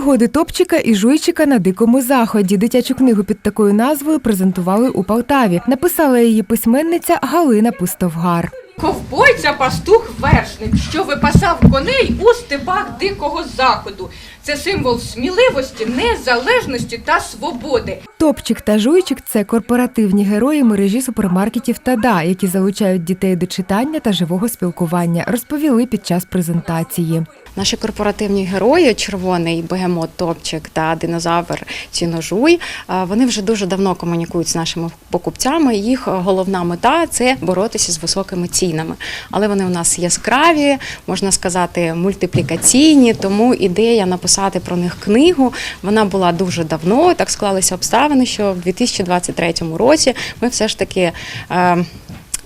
Пригоди топчика і жуйчика на дикому заході. Дитячу книгу під такою назвою презентували у Полтаві. Написала її письменниця Галина Пустовгар. Ковбойця пастух вершник, що випасав коней у степах дикого заходу. Це символ сміливості, незалежності та свободи. Топчик та жуйчик це корпоративні герої мережі супермаркетів Тада, які залучають дітей до читання та живого спілкування, розповіли під час презентації. Наші корпоративні герої, червоний бегемот Топчик та динозавр Ціножуй, вони вже дуже давно комунікують з нашими покупцями. Їх головна мета це боротися з високими цінами. Але вони у нас яскраві, можна сказати, мультиплікаційні. Тому ідея написати про них книгу вона була дуже давно. Так склалися обставини, що в 2023 році ми все ж таки. е,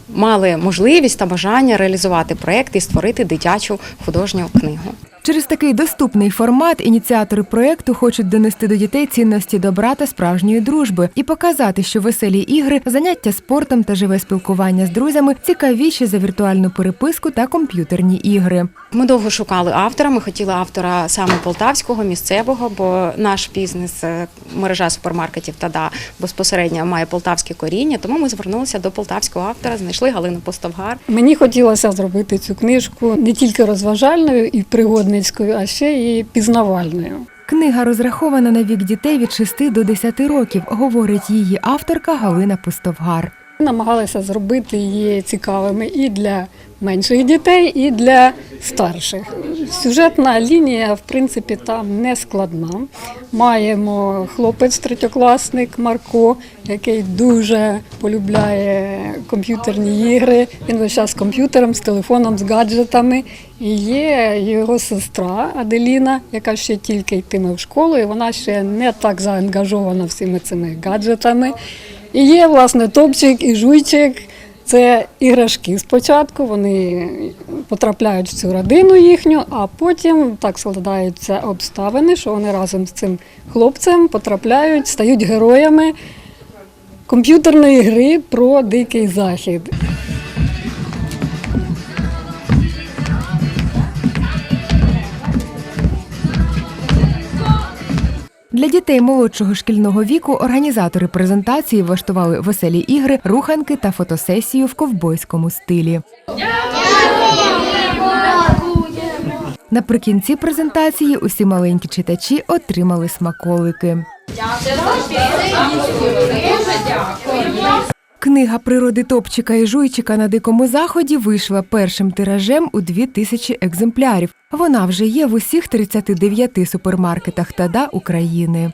Мали можливість та бажання реалізувати проєкт і створити дитячу художню книгу. Через такий доступний формат ініціатори проєкту хочуть донести до дітей цінності добра та справжньої дружби і показати, що веселі ігри, заняття спортом та живе спілкування з друзями цікавіші за віртуальну переписку та комп'ютерні ігри. Ми довго шукали автора. Ми хотіли автора саме полтавського, місцевого, бо наш бізнес, е, мережа супермаркетів Тада безпосередньо має полтавське коріння. Тому ми звернулися до полтавського автора, знайшли Галину Постовгар. Мені хотілося зробити цю книжку не тільки розважальною і пригодницькою, а ще і пізнавальною. Книга розрахована на вік дітей від 6 до 10 років, говорить її авторка Галина Пустовгар. Намагалася зробити її цікавими і для менших дітей, і для старших. Сюжетна лінія, в принципі, там не складна. Маємо хлопець третьокласник Марко, який дуже полюбляє комп'ютерні ігри. Він весь час з комп'ютером, з телефоном, з гаджетами. І є його сестра Аделіна, яка ще тільки йтиме в школу, і вона ще не так заангажована всіми цими гаджетами. І є, власне, топчик і жуйчик. Це іграшки спочатку, вони потрапляють в цю родину їхню, а потім так складаються обставини, що вони разом з цим хлопцем потрапляють, стають героями комп'ютерної гри про дикий захід. Для дітей молодшого шкільного віку організатори презентації влаштували веселі ігри, руханки та фотосесію в ковбойському стилі. Наприкінці презентації усі маленькі читачі отримали смаколики. Книга природи Топчика і Жуйчика на дикому заході вийшла першим тиражем у 2000 екземплярів. Вона вже є в усіх 39 супермаркетах Тада України.